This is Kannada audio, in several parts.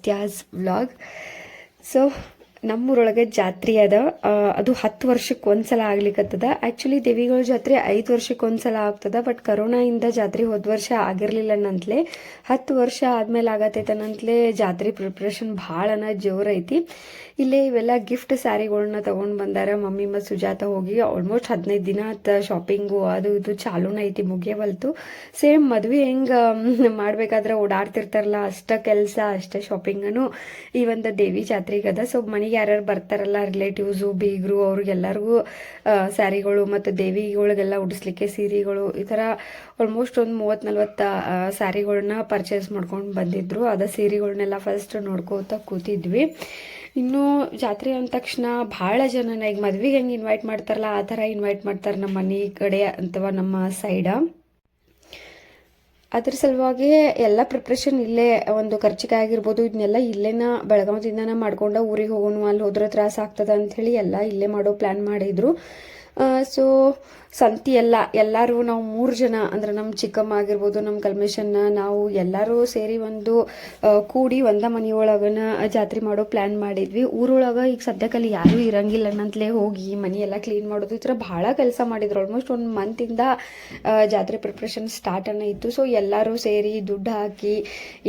ಅಗಸ್ತ್ಯಾಸ್ ವ್ಲಾಗ್ ಸೊ ನಮ್ಮೂರೊಳಗೆ ಜಾತ್ರೆ ಅದ. ಅದು ಹತ್ತು ವರ್ಷಕ್ಕೆ ಒಂದ್ಸಲ ಆಗ್ಲಿಕ್ಕತ್ತದ ಆ್ಯಕ್ಚುಲಿ ದೇವಿಗಳ ಜಾತ್ರೆ ಐದು ವರ್ಷಕ್ಕೆ ಒಂದ್ಸಲ ಆಗ್ತದ ಬಟ್ ಕರೋನಾಯಿಂದ ಜಾತ್ರೆ ಹೋದ ವರ್ಷ ಆಗಿರಲಿಲ್ಲ ನಂತಲೇ ಹತ್ತು ವರ್ಷ ಆದ್ಮೇಲೆ ಆಗತ್ತೈತನಂತಲೇ ಜಾತ್ರೆ ಪ್ರಿಪ್ರೇಷನ್ ಭಾಳನ ಜೋರೈತಿ. ಇಲ್ಲೇ ಇವೆಲ್ಲ ಗಿಫ್ಟ್ ಸ್ಯಾರಿಗಳನ್ನ ತಗೊಂಡು ಬಂದಾರ. ಮಮ್ಮಿ ಮತ್ತು ಸುಜಾತ ಹೋಗಿ ಆಲ್ಮೋಸ್ಟ್ ಹದಿನೈದು ದಿನ ಆತ ಶಾಪಿಂಗು ಅದು ಇದು ಚಾಲೂನ ಐತಿ ಮುಗಿಯವಲ್ತು. ಸೇಮ್ ಮದ್ವೆ ಹೆಂಗೆ ಮಾಡ್ಬೇಕಾದ್ರೆ ಓಡಾಡ್ತಿರ್ತಾರಲ್ಲ, ಅಷ್ಟ ಕೆಲಸ, ಅಷ್ಟ ಶಾಪಿಂಗನು ಈ ಒಂದು ದೇವಿ ಜಾತ್ರೆಗೆ ಅದ ಸೊ ಮನೆಗೆ ಯಾರ್ಯಾರು ಬರ್ತಾರಲ್ಲ ರಿಲೇಟಿವ್ಸು ಬೀಗರು, ಅವ್ರಿಗೆಲ್ಲರಿಗೂ ಸ್ಯಾರಿಗಳು ಮತ್ತು ದೇವಿಗಳಿಗೆಲ್ಲ ಉಡಿಸ್ಲಿಕ್ಕೆ ಸೀರೆಗಳು, ಈ ಥರ ಆಲ್ಮೋಸ್ಟ್ ಒಂದು ಮೂವತ್ತು ನಲ್ವತ್ತು ಸ್ಯಾರಿಗಳನ್ನ ಪರ್ಚೇಸ್ ಮಾಡ್ಕೊಂಡು ಬಂದಿದ್ರು. ಅದ ಸೀರೆಗಳನ್ನೆಲ್ಲ ಫಸ್ಟ್ ನೋಡ್ಕೋತ ಕೂತಿದ್ವಿ. ಇನ್ನು ಜಾತ್ರೆ ಅಂದ ತಕ್ಷಣ ಭಾಳ ಜನನ, ಈಗ ಮದ್ವೆಗೆ ಹೆಂಗೆ ಇನ್ವೈಟ್ ಮಾಡ್ತಾರಲ್ಲ, ಆ ಥರ ಇನ್ವೈಟ್ ಮಾಡ್ತಾರೆ ನಮ್ಮ ಮನೆ ಕಡೆ ಅಥವಾ ನಮ್ಮ ಸೈಡ ಅದ್ರ ಸಲುವಾಗಿ ಎಲ್ಲ ಪ್ರಿಪ್ರೇಷನ್ ಇಲ್ಲೇ, ಒಂದು ಖರ್ಚಿಗೆ ಆಗಿರ್ಬೋದು ಇದನ್ನೆಲ್ಲ ಇಲ್ಲೇನ ಬೆಳಗಾವದಿಂದನ ಮಾಡ್ಕೊಂಡು ಊರಿಗೆ ಹೋಗೋಣ, ಅಲ್ಲಿ ಹೋದ್ರೆ ತ್ರಾಸ ಆಗ್ತದ ಹೇಳಿ ಎಲ್ಲ ಇಲ್ಲೇ ಮಾಡೋ ಪ್ಲ್ಯಾನ್ ಮಾಡಿದ್ರು. ಸೊ ಸಂತಿ ಎಲ್ಲ, ಎಲ್ಲರೂ ನಾವು ಮೂರು ಜನ, ಅಂದ್ರೆ ನಮ್ಮ ಚಿಕ್ಕಮ್ಮ ಆಗಿರ್ಬೋದು ನಮ್ಮ ಕಲ್ಮೇಶನ್ನ ನಾವು ಎಲ್ಲರೂ ಸೇರಿ ಒಂದು ಕೂಡಿ ಒಂದ ಮನೆಯೊಳಗನ ಜಾತ್ರೆ ಮಾಡೋ ಪ್ಲ್ಯಾನ್ ಮಾಡಿದ್ವಿ. ಊರೊಳಗೆ ಈಗ ಸದ್ಯಕ್ಕಲ್ಲಿ ಯಾರೂ ಇರಂಗಿಲ್ಲ ಅನ್ನಂತಲೇ ಹೋಗಿ ಮನೆ ಎಲ್ಲ ಕ್ಲೀನ್ ಮಾಡೋದು, ಈ ಥರ ಭಾಳ ಕೆಲಸ ಮಾಡಿದ್ರು. ಆಲ್ಮೋಸ್ಟ್ ಒಂದು ಮಂತಿಂದ ಜಾತ್ರೆ ಪ್ರಿಪ್ರೇಷನ್ ಸ್ಟಾರ್ಟ್ ಅನ್ನ ಇತ್ತು. ಸೊ ಎಲ್ಲರೂ ಸೇರಿ ದುಡ್ಡು ಹಾಕಿ,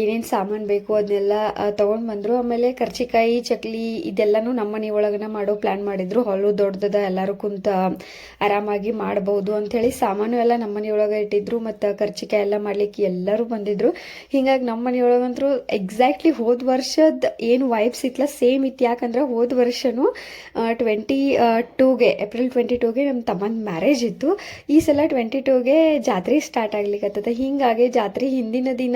ಏನೇನು ಸಾಮಾನು ಬೇಕು ಅದನ್ನೆಲ್ಲ ತೊಗೊಂಡು ಬಂದರು. ಆಮೇಲೆ ಕರ್ಚಿಕಾಯಿ, ಚಕ್ಲಿ, ಇದೆಲ್ಲನೂ ನಮ್ಮ ಮನೆ ಒಳಗನ ಮಾಡೋ ಪ್ಲ್ಯಾನ್ ಮಾಡಿದ್ರು. ಹಾಲು ದೊಡ್ಡದ, ಎಲ್ಲರೂ ಕುಂತ ಆರಾಮಾಗಿ ಮಾಡಬಹುದು ಅಂಥೇಳಿ ಸಾಮಾನು ಎಲ್ಲ ನಮ್ಮ ಮನೆಯೊಳಗೆ ಇಟ್ಟಿದ್ರು ಮತ್ತು ಖರ್ಚಿಕೆ ಎಲ್ಲ ಮಾಡ್ಲಿಕ್ಕೆ ಎಲ್ಲರೂ ಬಂದಿದ್ರು. ಹಿಂಗಾಗಿ ನಮ್ಮ ಮನೆಯೊಳಗಂತೂ ಎಕ್ಸಾಕ್ಟ್ಲಿ ಹೋದ ವರ್ಷದ ಏನು ವೈಬ್ಸ್ ಇತ್ತಲ್ಲ ಸೇಮ್ ಇತ್ತು. ಯಾಕಂದ್ರೆ ಹೋದ ವರ್ಷನೂ ಟ್ವೆಂಟಿ ಟೂಗೆ ಏಪ್ರಿಲ್ ಟ್ವೆಂಟಿ ಟೂಗೆ ನಮ್ಮ ತಮ್ಮನ ಮ್ಯಾರೇಜ್ ಇತ್ತು. ಈ ಸಲ ಟ್ವೆಂಟಿ ಟೂಗೆ ಜಾತ್ರೆ ಸ್ಟಾರ್ಟ್ ಆಗ್ಲಿಕ್ಕತ್ತದ ಹಿಂಗಾಗಿ ಜಾತ್ರೆ ಹಿಂದಿನ ದಿನ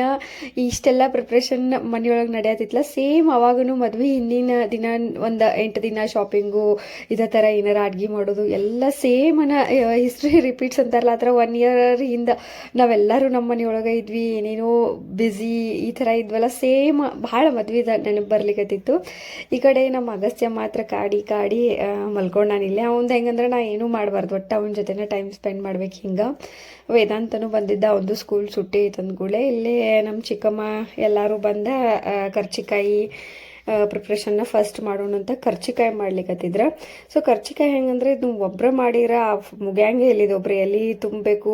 ಇಷ್ಟೆಲ್ಲ ಪ್ರಿಪ್ರೇಷನ್ ಮನೆಯೊಳಗೆ ನಡೆಯತ್ತಿತ್ತಲ್ಲ ಸೇಮ್ ಅವಾಗನು ಮದ್ವೆ ಹಿಂದಿನ ದಿನ ಒಂದು ಎಂಟು ದಿನ ಶಾಪಿಂಗು ಇದೇ ಥರ ಏನಾರ ಅಡ್ಗೆ ಮಾಡೋದು, ಎಲ್ಲ ಸೇಮ್ ಅನ್ನ ಹಿಸ್ಟ್ರಿ ರಿಪೀಟ್ಸ್ ಅಂತಾರಲ್ಲ ಆ ಥರ ಒನ್ ಇಯರ್ ಹಿಂದೆ ನಾವೆಲ್ಲರೂ ನಮ್ಮ ಮನೆಯೊಳಗೆ ಇದ್ವಿ, ಏನೇನೋ ಬ್ಯುಸಿ ಈ ಥರ ಇದ್ವಲ್ಲ ಸೇಮ್ ಭಾಳ ಮದ್ವೆ ನೆನಪು ಬರ್ಲಿಕ್ಕತ್ತಿತ್ತು ಈ ಕಡೆ ನಮ್ಮ ಅಗಸ್ತ್ಯ ಮಾತ್ರ ಕಾಡಿ ಕಾಡಿ ಮಲ್ಕೊಂಡು ಇಲ್ಲೇ. ಅವಂದು ಹೆಂಗಂದ್ರೆ ನಾ ಏನೂ ಮಾಡಬಾರ್ದು, ಒಟ್ಟು ಅವನ ಜೊತೆನೇ ಟೈಮ್ ಸ್ಪೆಂಡ್ ಮಾಡ್ಬೇಕು ಹಿಂಗೆ. ವೇದಾಂತನೂ ಬಂದಿದ್ದ ಒಂದು ಸ್ಕೂಲ್ ಸುಟ್ಟಿ ತಂದ್ಕೂಳೆ ಇಲ್ಲೇ ನಮ್ಮ ಚಿಕ್ಕಮ್ಮ ಎಲ್ಲರೂ ಬಂದ ಕರ್ಚಿಕಾಯಿ ಪ್ರಿಪ್ರೇಷನ್ನ ಫಸ್ಟ್ ಮಾಡೋಣ ಅಂತ ಕರ್ಚಿಕಾಯಿ ಮಾಡ್ಲಿಕ್ಕತ್ತಿದ್ರ ಸೊ ಕರ್ಚಿಕಾಯಿ ಹೆಂಗಂದ್ರೆ ಇದು ಒಬ್ಬರ ಮಾಡಿರ ಮುಗ್ಯಾಂಗೆ ಎಲ್ಲಿದೆ? ಒಬ್ರು ಎಲ್ಲಿ ತುಂಬಬೇಕು,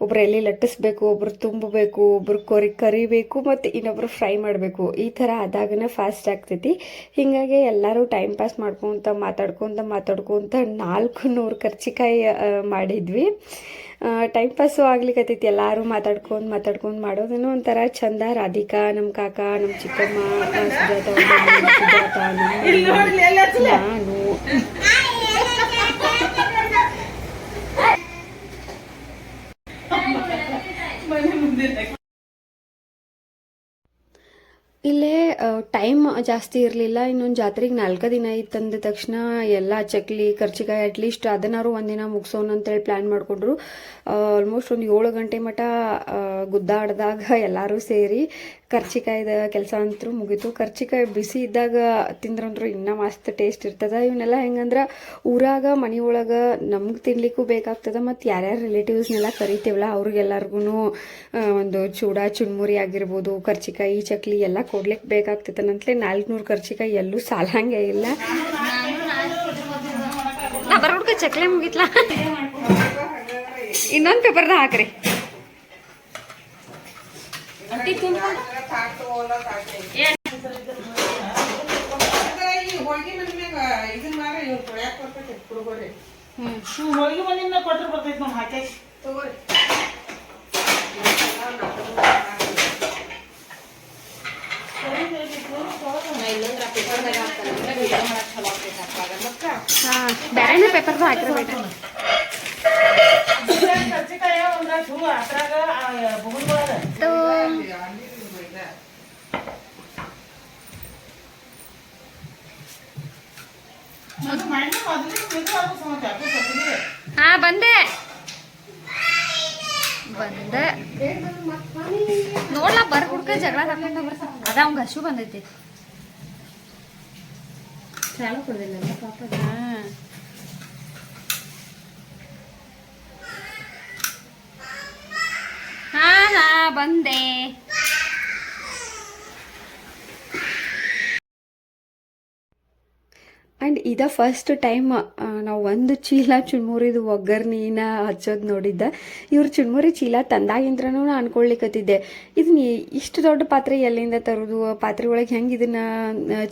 ಒಬ್ರು ಎಲ್ಲಿ ಲಟ್ಟಿಸ್ಬೇಕು, ಒಬ್ರು ತುಂಬಬೇಕು, ಒಬ್ರು ಕೊರಿ, ಕರಿಬೇಕು, ಮತ್ತು ಇನ್ನೊಬ್ರು ಫ್ರೈ ಮಾಡಬೇಕು. ಈ ಥರ ಆದಾಗನ ಫಾಸ್ಟ್ ಆಗ್ತೈತಿ. ಹೀಗಾಗಿ ಎಲ್ಲರೂ ಟೈಮ್ ಪಾಸ್ ಮಾಡ್ಕೊತ, ಮಾತಾಡ್ಕೊತ ಮಾತಾಡ್ಕೊತ ನಾಲ್ಕು ನೂರು ಕರ್ಚಿಕಾಯಿ ಮಾಡಿದ್ವಿ. ಟೈಮ್ ಪಾಸು ಆಗ್ಲಿಕ್ಕತ್ತೈತಿ ಎಲ್ಲರೂ ಮಾತಾಡ್ಕೊಂಡು ಮಾತಾಡ್ಕೊಂಡು ಮಾಡೋದೇನೋ ಒಂಥರ ಚಂದ. ರಾಧಿಕಾ ನಮ್ಮ ಕಾಕ ನಮ್ಮ ಚಿಕ್ಕಮ್ಮ ಸುಜಾತ ನಾನು ಇಲ್ಲೇ ಟೈಮ್ ಜಾಸ್ತಿ ಇರಲಿಲ್ಲ. ಇನ್ನೊಂದು ಜಾತ್ರೆಗೆ ನಾಲ್ಕು ದಿನ ಇತ್ತಂದ ತಕ್ಷಣ ಎಲ್ಲ ಚಕ್ಲಿ, ಕರ್ಚಿಕಾಯಿ ಅಟ್ಲೀಸ್ಟ್ ಅದನ್ನಾರು ಒಂದಿನ ಮುಗಿಸೋಣ ಅಂತೇಳಿ ಪ್ಲ್ಯಾನ್ ಮಾಡಿಕೊಂಡ್ರು. ಆಲ್ಮೋಸ್ಟ್ ಒಂದು ಏಳು ಗಂಟೆ ಮಟ ಗುದ್ದಾಡಿದಾಗ ಎಲ್ಲರೂ ಸೇರಿ ಕರ್ಚಿಕಾಯ್ದ ಕೆಲಸ ಅಂತೂ ಮುಗೀತು. ಕರ್ಚಿಕಾಯಿ ಬಿಸಿ ಇದ್ದಾಗ ತಿಂದ್ರಂದ್ರು ಇನ್ನೂ ಮಸ್ತ್ ಟೇಸ್ಟ್ ಇರ್ತದೆ. ಇವನ್ನೆಲ್ಲ ಹೆಂಗಂದ್ರೆ ಊರಾಗ ಮನೆಯೊಳಗೆ ನಮ್ಗೆ ತಿನ್ಲಿಕ್ಕೂ ಬೇಕಾಗ್ತದ ಮತ್ತು ಯಾರ್ಯಾರು ರಿಲೇಟಿವ್ಸ್ನೆಲ್ಲ ಕರಿತೀವಲ್ಲ ಅವ್ರಿಗೆಲ್ಲರಿಗೂ ಒಂದು ಚೂಡ, ಚುಣ್ಮುರಿ ಆಗಿರ್ಬೋದು, ಕರ್ಚಿಕಾಯಿ, ಚಕ್ಲಿ ಎಲ್ಲ ಕೊಡ್ಲಿಕ್ಕೆ ಬೇಕಾಗ್ತೈತನಂತಲೇ ನಾಲ್ಕುನೂರು ಖರ್ಚಿಗೆ ಎಲ್ಲೂ ಸಾಲಂಗೆ ಇಲ್ಲ. ಬರ್ಬಿಡ್ಕ ಚಕ್ಲೆ ಮುಗಿತ್ಲ? ಇನ್ನೊಂದು ಪೇಪರ್ನ ಹಾಕ್ರಿ. ಹೋಳಿಗೆ ಮನೆಯಿಂದ ಕೊಟ್ರೆ ಬರ್ತೈತಿ ನಾವು ಹಾಕಿ. ಹಾಂ ಬೇರೆನೇ ಪೇಪರ್ದ ಹಾಕಿರ ಹಾ ಬಂದೆ ಬುಗುಳ್ಗೊಳದ ಮತ್ತೆ ಮಾಡಿ ಮೊದಲಿಗೆ ಇದು ಆಗೋ ಸಮಸ್ಯೆ ಅದು ಸತ್ತಿಗೆ ಹಾ ಬಂದೆ ಬಂದೆ ನೋಡ್ಲಾ ಬರ್ ಹುಡ್ಕ ಜಗಳ ಹಾಕೊಂಡ ಅದ ಅವ್ಗ ಹಸು ಬಂದೈತಿ. ಚಾಲು ಕೊಡ್ದಿಲ್ಲ ಪಾಪ. ಹಾ. ಹಾ ಬಂದೆ. ಇದ ಫಸ್ಟ್ ಟೈಮ್ ನಾವು ಒಂದು ಚೀಲ ಚುನ್ಮುರಿದು ಒಗ್ಗರ್ನಿನ ಹಚ್ಚೋದು ನೋಡಿದ್ದೆ. ಇವ್ರು ಚುನ್ಮುರಿ ಚೀಲ ತಂದಾಗಿಂದ್ರೂ ಅನ್ಕೊಳ್ಲಿಕ್ಕತ್ತಿದ್ದೆ ಇದನ್ನ ಇಷ್ಟು ದೊಡ್ಡ ಪಾತ್ರೆ ಎಲ್ಲಿಂದ ತರೋದು? ಪಾತ್ರೆ ಒಳಗೆ ಹೆಂಗೆ ಇದನ್ನ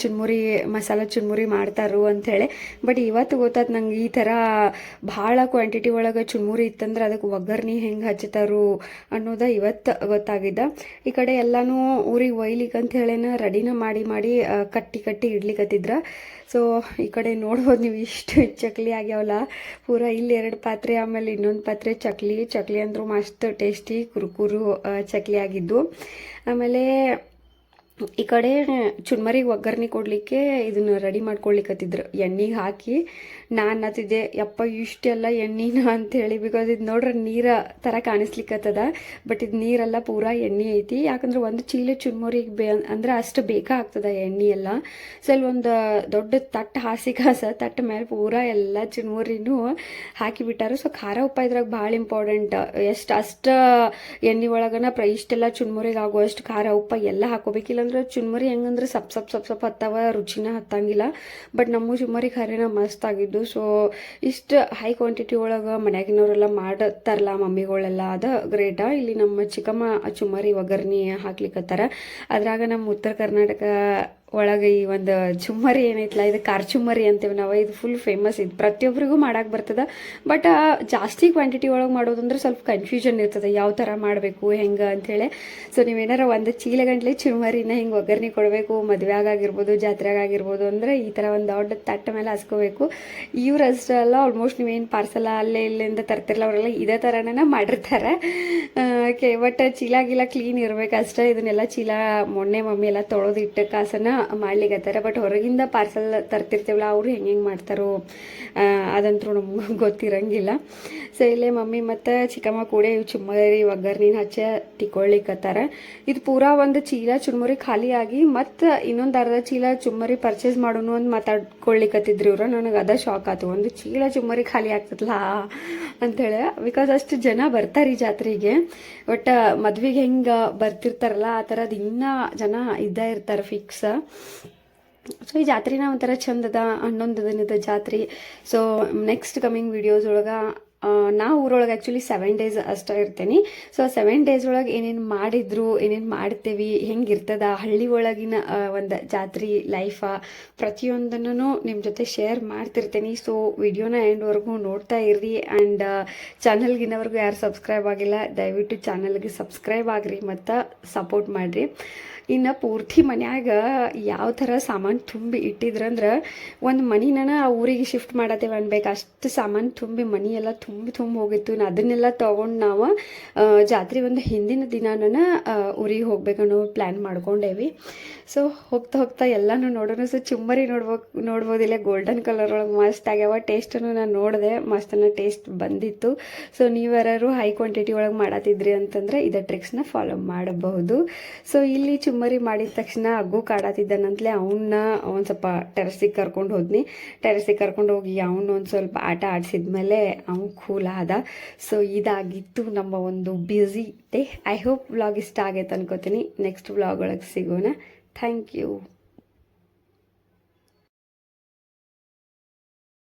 ಚುಣ್ಮುರಿ, ಮಸಾಲ ಚುಣ್ಮುರಿ ಮಾಡ್ತಾರು ಅಂಥೇಳಿ ಬಟ್ ಇವತ್ತು ಗೊತ್ತಾದ ನಂಗೆ ಈ ಥರ ಭಾಳ ಕ್ವಾಂಟಿಟಿ ಒಳಗೆ ಚುಣ್ಮುರಿ ಇತ್ತಂದ್ರೆ ಅದಕ್ಕೆ ಒಗ್ಗರ್ನಿ ಹೆಂಗೆ ಹಚ್ತಾರು ಅನ್ನೋದ ಇವತ್ತು ಗೊತ್ತಾಗಿದ್ದ. ಈ ಕಡೆ ಎಲ್ಲನೂ ಊರಿಗೆ ಒಯ್ಲಿಕ್ಕೆ ಅಂತ ಹೇಳಿನ ರೆಡಿನ ಮಾಡಿ ಮಾಡಿ ಕಟ್ಟಿ ಕಟ್ಟಿ ಇಡ್ಲಿಕ್ಕತ್ತಿದ್ರ ಸೊ ಈ ಕಡೆ ನೋಡ್ಬೋದು ನೀವು ಇಷ್ಟು ಚಕ್ಲಿ ಆಗ್ಯಾವಲ್ಲ. ಪೂರ ಇಲ್ಲಿ ಎರಡು ಪಾತ್ರೆ, ಆಮೇಲೆ ಇನ್ನೊಂದು ಪಾತ್ರೆ ಚಕ್ಲಿ. ಚಕ್ಲಿ ಅಂದ್ರೂ ಮಸ್ತ್ ಟೇಸ್ಟಿ, ಕುರುಕುರು ಚಕ್ಲಿ ಆಗಿದ್ದು. ಆಮೇಲೆ ಈ ಕಡೆ ಚುಣ್ಮರಿಗೆ ಒಗ್ಗರಣೆ ಕೊಡಲಿಕ್ಕೆ ಇದನ್ನು ರೆಡಿ ಮಾಡ್ಕೊಳ್ಲಿಕ್ಕತ್ತಿದ್ರು ಎಣ್ಣೆಗೆ ಹಾಕಿ ನಾನು ಅನ್ನತ್ತಿದ್ದೆ, ಯಪ್ಪ, ಇಷ್ಟೆಲ್ಲ ಎಣ್ಣೆನ? ಅಂಥೇಳಿ ಬಿಕಾಸ್ ಇದು ನೋಡ್ರೆ ನೀರ ಥರ ಕಾಣಿಸ್ಲಿಕ್ಕತ್ತದ ಬಟ್ ಇದು ನೀರೆಲ್ಲ ಪೂರಾ ಎಣ್ಣೆ ಐತಿ. ಯಾಕಂದ್ರೆ ಒಂದು ಚೀಲ ಚುಣ್ಮರಿಗೆ ಬೇ, ಅಂದ್ರೆ ಅಷ್ಟು ಬೇಕಾಗ್ತದ ಎಣ್ಣೆ ಎಲ್ಲ. ಸೊ ಇಲ್ಲಿ ಒಂದು ದೊಡ್ಡ ತಟ್ಟು ಹಾಸಿ ಕಾಸ ತಟ್ಟ ಮೇಲೆ ಪೂರಾ ಎಲ್ಲ ಚುನ್ಮುರಿನೂ ಹಾಕಿಬಿಟ್ಟಾರು ಸೊ ಖಾರ ಉಪ್ಪ ಇದ್ರಾಗ ಭಾಳ ಇಂಪಾರ್ಟೆಂಟ್ ಎಷ್ಟು, ಅಷ್ಟು ಎಣ್ಣೆ ಒಳಗನ ಪ್ರ ಇಷ್ಟೆಲ್ಲ ಚುನ್ಮುರಿಗೆ ಆಗುವಷ್ಟು ಖಾರ ಉಪ್ಪ ಎಲ್ಲ ಹಾಕೋಬೇಕಿಲ್ಲ ಅಂದ್ರೆ ಚುನ್ಮರಿ ಹೆಂಗಂದ್ರೆ ಸಪ್ ಸಪ್ ಸಪ್ ಸಪ್ ಹತ್ತವ, ರುಚಿನ ಹತ್ತಂಗಿಲ್ಲ. ಬಟ್ ನಮ್ಮ ಚುಮ್ಮರಿ ಖರೇನ ಮಸ್ತ್ ಆಗಿದ್ದು. ಸೊ ಇಷ್ಟು ಹೈ ಕ್ವಾಂಟಿಟಿ ಒಳಗೆ ಮನ್ಯಾಗಿನವರೆಲ್ಲ ಮಾಡತ್ತಾರಲ್ಲ ಮಮ್ಮಿಗಳೆಲ್ಲ, ಅದು ಗ್ರೇಟ ಇಲ್ಲಿ ನಮ್ಮ ಚಿಕ್ಕಮ್ಮ ಚುಮ್ಮರಿ ಒಗ್ಗರ್ನಿ ಹಾಕ್ಲಿಕ್ಕತ್ತಾರ ಅದ್ರಾಗ ನಮ್ಮ ಉತ್ತರ ಕರ್ನಾಟಕ ಒಳಗೆ ಈ ಒಂದು ಚುಮ್ಮರಿ ಏನೈತಲ್ಲ ಇದು ಕಾರ್ ಚುಮ್ಮರಿ ಅಂತೀವಿ ನಾವು, ಇದು ಫುಲ್ ಫೇಮಸ್ ಇದು. ಪ್ರತಿಯೊಬ್ಬರಿಗೂ ಮಾಡಕ್ಕೆ ಬರ್ತದೆ. ಬಟ್ ಜಾಸ್ತಿ ಕ್ವಾಂಟಿಟಿ ಒಳಗೆ ಮಾಡೋದಂದ್ರೆ ಸ್ವಲ್ಪ ಕನ್ಫ್ಯೂಷನ್ ಇರ್ತದೆ, ಯಾವ ಥರ ಮಾಡಬೇಕು, ಹೆಂಗೆ ಅಂಥೇಳಿ ಸೊ ನೀವೇನಾರ ಒಂದು ಚೀಲ ಗಂಟ್ಲೆ ಚುಮ್ಮರಿನ ಹಿಂಗೆ ಒಗ್ಗರಣೆ ಕೊಡಬೇಕು ಮದುವೆಯಾಗ ಆಗಿರ್ಬೋದು ಜಾತ್ರೆಯಾಗ ಆಗಿರ್ಬೋದು ಅಂದರೆ ಈ ಥರ ಒಂದು ದೊಡ್ಡ ತಟ್ಟ ಮೇಲೆ ಹಸ್ಕೋಬೇಕು. ಇವ್ರು ಅಷ್ಟೇ ಅಲ್ಲ ಆಲ್ಮೋಸ್ಟ್ ನೀವೇನು ಪಾರ್ಸಲ ಅಲ್ಲೇ ಇಲ್ಲಿಂದ ತರ್ತಿರಲ್ಲ ಅವರೆಲ್ಲ ಇದೇ ಥರನೇ ಮಾಡಿರ್ತಾರೆ. ಓಕೆ ಬಟ್ ಚೀಲ ಗಿಲ ಕ್ಲೀನ್ ಇರಬೇಕು ಅಷ್ಟೇ. ಇದನ್ನೆಲ್ಲ ಚೀಲ ಮೊನ್ನೆ ಮಮ್ಮಿ ಎಲ್ಲ ತೊಳೆದಿಟ್ಟ ಕಾಸನ್ನ ಮಾಡ್ಲಿಕ್ಕತ್ತಾರ ಬಟ್ ಹೊರಗಿಂದ ಪಾರ್ಸಲ್ ತರ್ತಿರ್ತೀವಲ್ಲ, ಅವರು ಹೆಂಗೆ ಹೆಂಗೆ ಮಾಡ್ತಾರೋ ಅದಂತೂ ನಮ್ಗೆ ಗೊತ್ತಿರಂಗಿಲ್ಲ. ಸೊ ಇಲ್ಲೇ ಮಮ್ಮಿ ಮತ್ತು ಚಿಕ್ಕಮ್ಮ ಕೂಡ ಇವು ಚುಮ್ಮರಿ ಒಗ್ಗರ್ನಿನ ಹಚ್ಚ ತಿಕ್ಕೊಳ್ಳಿಕ್ಕತ್ತಾರ ಇದು ಪೂರಾ ಒಂದು ಚೀಲ ಚುಮ್ಮರಿ ಖಾಲಿಯಾಗಿ ಮತ್ತು ಇನ್ನೊಂದು ಅರ್ಧ ಚೀಲ ಚುಮ್ಮರಿ ಪರ್ಚೇಸ್ ಮಾಡೋನು ಅಂತ ಮಾತಾಡ್ಕೊಳ್ಳಿಕ್ಕತ್ತಿದ್ರು ಇವ್ರು. ನನಗೆ ಅದ ಶಾಕ್ ಆಯ್ತು ಒಂದು ಚೀಲ ಚುಮ್ಮರಿ ಖಾಲಿ ಆಗ್ತದಲ್ಲ ಅಂಥೇಳಿ ಬಿಕಾಸ್ ಅಷ್ಟು ಜನ ಬರ್ತಾರೆ ಈ ಜಾತ್ರೆಗೆ. ಬಟ್ ಮದ್ವೆಗೆ ಹೆಂಗೆ ಬರ್ತಿರ್ತಾರಲ್ಲ, ಆ ಥರದ್ದು ಇನ್ನೂ ಜನ ಇದ್ದೇ ಇರ್ತಾರೆ ಫಿಕ್ಸ್ ಸೊ ಈ ಜಾತ್ರೆನ ಒಂಥರ ಚಂದದ ಹನ್ನೊಂದು ದಿನದ ಜಾತ್ರೆ. ಸೊ ನೆಕ್ಸ್ಟ್ ಕಮಿಂಗ್ ವಿಡಿಯೋಸ್ ಒಳಗೆ ನಾ ಊರೊಳಗೆ ಆ್ಯಕ್ಚುಲಿ ಸೆವೆನ್ ಡೇಸ್ ಅಷ್ಟೇ ಇರ್ತೇನೆ. ಸೊ ಸೆವೆನ್ ಡೇಸ್ ಒಳಗೆ ಏನೇನು ಮಾಡಿದ್ರು, ಏನೇನು ಮಾಡ್ತೇವಿ ಹೆಂಗಿರ್ತದ ಹಳ್ಳಿ ಒಳಗಿನ ಒಂದು ಜಾತ್ರೆ ಲೈಫ ಪ್ರತಿಯೊಂದನ್ನು ನಿಮ್ಮ ಜೊತೆ ಶೇರ್ ಮಾಡ್ತಿರ್ತೇನೆ. ಸೊ ವಿಡಿಯೋನ ಎಂಡ್ವರೆಗೂ ನೋಡ್ತಾ ಇರ್ರಿ ಆ್ಯಂಡ್ ಚಾನಲ್ಗಿನವರೆಗೂ ಯಾರು ಸಬ್ಸ್ಕ್ರೈಬ್ ಆಗಿಲ್ಲ, ದಯವಿಟ್ಟು ಚಾನಲ್ಗೆ ಸಬ್ಸ್ಕ್ರೈಬ್ ಆಗ್ರಿ ಮತ್ತು ಸಪೋರ್ಟ್ ಮಾಡಿರಿ. ಇನ್ನು ಪೂರ್ತಿ ಮನ್ಯಾಗ ಯಾವ ಥರ ಸಾಮಾನು ತುಂಬಿ ಇಟ್ಟಿದ್ರಂದ್ರೆ, ಒಂದು ಮನಿನ ಆ ಊರಿಗೆ ಶಿಫ್ಟ್ ಮಾಡತ್ತೇವೆ ಅನ್ಬೇಕು. ಅಷ್ಟು ಸಾಮಾನು ತುಂಬಿ ಮನಿ ಎಲ್ಲ ತುಂಬಿ ತುಂಬ ಹೋಗಿತ್ತು. ಅದನ್ನೆಲ್ಲ ತೊಗೊಂಡು ನಾವು ಜಾತ್ರೆ ಒಂದು ಹಿಂದಿನ ದಿನಾನ ಊರಿಗೆ ಹೋಗ್ಬೇಕನ್ನೋ ಪ್ಲ್ಯಾನ್ ಮಾಡ್ಕೊಂಡೇವಿ. ಸೊ ಹೋಗ್ತಾ ಹೋಗ್ತಾ ಎಲ್ಲನೂ ನೋಡೋಣ ಸೊ ಚುಮ್ಮರಿ ನೋಡ್ಬೇಕು ನೋಡ್ಬೋದಿಲ್ಲ ಗೋಲ್ಡನ್ ಕಲರ್ ಒಳಗೆ ಮಸ್ತ್ ಆಗ್ಯಾವ. ಟೇಸ್ಟನ್ನು ನಾನು ನೋಡಿದೆ ಮಸ್ತನ ಟೇಸ್ಟ್ ಬಂದಿತ್ತು. ಸೊ ನೀವ್ಯಾರು ಹೈ ಕ್ವಾಂಟಿಟಿ ಒಳಗೆ ಮಾಡತ್ತಿದ್ರಿ ಅಂತಂದ್ರೆ ಇದೇ ಟ್ರಿಕ್ಸ್ನ ಫಾಲೋ ಮಾಡಬಹುದು. ಸೊ ಇಲ್ಲಿ ಚುಮ್ಮರಿ ಮಾಡಿದ ತಕ್ಷಣ ಅಗ್ಗು ಕಾಡತ್ತಿದ್ದಾನಂತಲೇ ಅವನ್ನ ಒಂದು ಸ್ವಲ್ಪ ಟೆರಸಿಗೆ ಕರ್ಕೊಂಡು ಹೋದ್ನಿ. ಟೆರಸಿಗೆ ಕರ್ಕೊಂಡು ಹೋಗಿ ಅವನು ಒಂದು ಸ್ವಲ್ಪ ಆಟ ಆಡಿಸಿದ್ಮೇಲೆ ಅವ್ನು ಕೂಲ್ ಆದ. ಸೊ ಇದಾಗಿತ್ತು ನಮ್ಮ ಒಂದು busy day I hope vlog ಇಷ್ಟ ಆಗೈತೆ ಅನ್ಕೋತೀನಿ. ನೆಕ್ಸ್ಟ್ ವ್ಲಾಗ್ ಒಳಗೆ ಸಿಗೋಣ. Thank you